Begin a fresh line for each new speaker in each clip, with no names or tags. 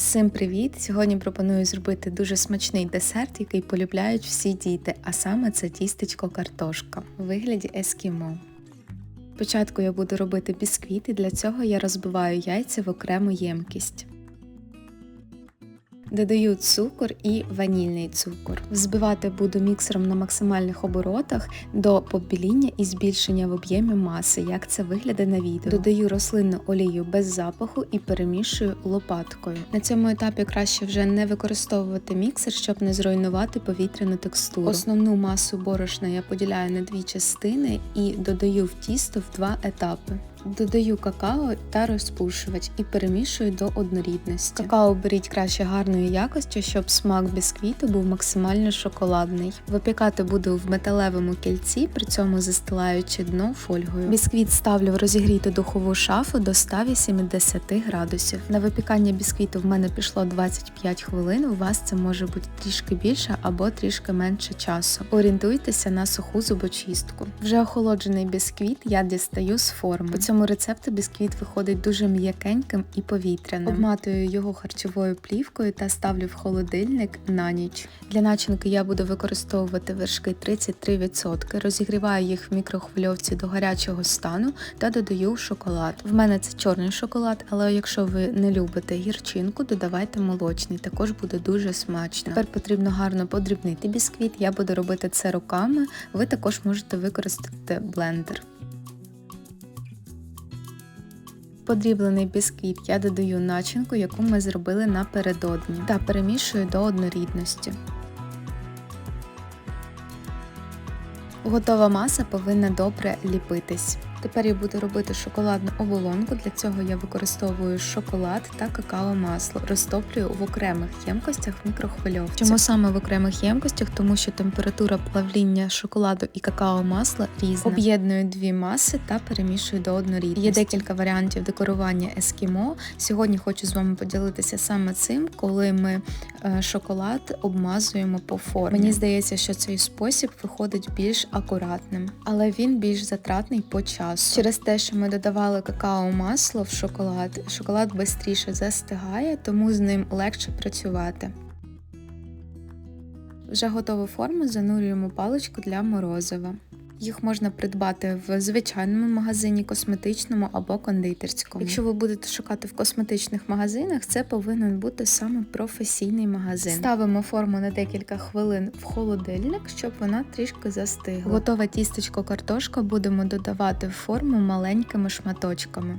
Всім привіт! Сьогодні пропоную зробити дуже смачний десерт, який полюбляють всі діти, а саме це тістечко картошка у вигляді ескімо. Спочатку я буду робити бісквіт, і для цього я розбиваю яйця в окрему ємкість. Додаю цукор і ванільний цукор. Взбивати буду міксером на максимальних оборотах до побіління і збільшення в об'ємі маси, як це виглядає на відео. Додаю рослинну олію без запаху і перемішую лопаткою. На цьому етапі краще вже не використовувати міксер, щоб не зруйнувати повітряну текстуру. Основну масу борошна я поділяю на дві частини і додаю в тісто в два етапи. Додаю какао та розпушувач і перемішую до однорідності. Какао беріть краще гарної якості, щоб смак бісквіту був максимально шоколадний. Випікати буду в металевому кільці, при цьому застилаючи дно фольгою. Бісквіт ставлю в розігріту духову шафу до 180 градусів. На випікання бісквіту в мене пішло 25 хвилин. У вас це може бути трішки більше або трішки менше часу. Орієнтуйтеся на суху зубочистку. Вже охолоджений бісквіт я дістаю з форми цьому рецепту бісквіт виходить дуже м'якеньким і повітряним. Обматую його харчовою плівкою та ставлю в холодильник на ніч. Для начинки я буду використовувати вершки 33%, розігріваю їх в мікрохвильовці до гарячого стану та додаю шоколад. В мене це чорний шоколад, але якщо ви не любите гірчинку, додавайте молочний, також буде дуже смачно. Тепер потрібно гарно подрібнити бісквіт. Я буду робити це руками. Ви також можете використати блендер. Подріблений бісквіт я додаю начинку, яку ми зробили напередодні, та перемішую до однорідності. Готова маса повинна добре ліпитись. Тепер я буду робити шоколадну оболонку. Для цього я використовую шоколад та какао-масло. Розтоплюю в окремих ємкостях в мікрохвильовці. Чому саме в окремих ємкостях? Тому що температура плавління шоколаду і какао-масла різна. Об'єдную дві маси та перемішую до однорідності. Є декілька варіантів декорування ескімо. Сьогодні хочу з вами поділитися саме цим, коли ми е, шоколад обмазуємо по формі. Мені здається, що цей спосіб виходить більш акуратним, але він більш затратний по часу. Через те, що ми додавали какао-масло в шоколад, шоколад швидше застигає, тому з ним легше працювати. Вже готову форму занурюємо паличку для морозива. Їх можна придбати в звичайному магазині, косметичному або кондитерському. Якщо ви будете шукати в косметичних магазинах, це повинен бути саме професійний магазин. Ставимо форму на декілька хвилин в холодильник, щоб вона трішки застигла. Готове тістечко картошка будемо додавати в форму маленькими шматочками.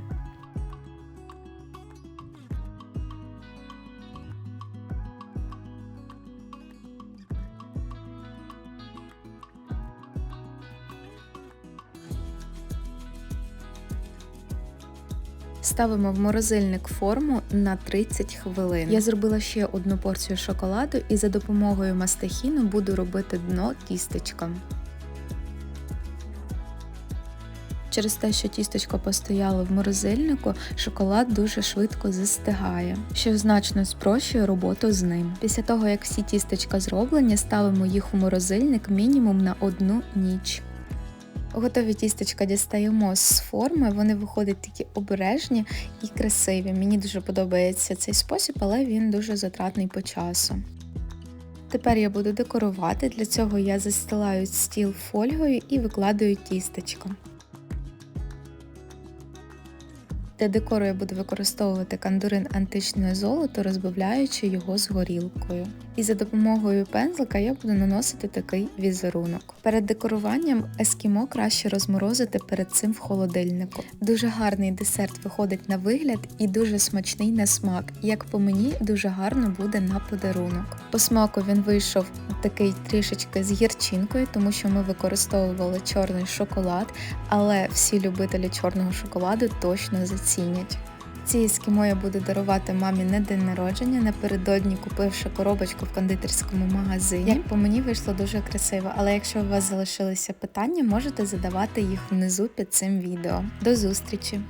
Ставимо в морозильник форму на 30 хвилин. Я зробила ще одну порцію шоколаду і за допомогою мастихіну буду робити дно тістечком. Через те, що тістечко постояло в морозильнику, шоколад дуже швидко застигає, що значно спрощує роботу з ним. Після того, як всі тістечка зроблені, ставимо їх у морозильник мінімум на одну ніч. Готові тістечка дістаємо з форми, вони виходять такі обережні і красиві. Мені дуже подобається цей спосіб, але він дуже затратний по часу. Тепер я буду декорувати, для цього я застилаю стіл фольгою і викладаю тістечко. Для декору я буду використовувати кандурин античне золото, розбавляючи його з горілкою. І за допомогою пензлика я буду наносити такий візерунок. Перед декоруванням ескімо краще розморозити перед цим в холодильнику. Дуже гарний десерт виходить на вигляд і дуже смачний на смак. Як по мені, дуже гарно буде на подарунок. По смаку він вийшов такий трішечки з гірчинкою, тому що ми використовували чорний шоколад, але всі любителі чорного шоколаду точно зацінять. Ці я буду дарувати мамі на день народження, напередодні купивши коробочку в кондитерському магазині. Як по мені вийшло дуже красиво, але якщо у вас залишилися питання, можете задавати їх внизу під цим відео. До зустрічі!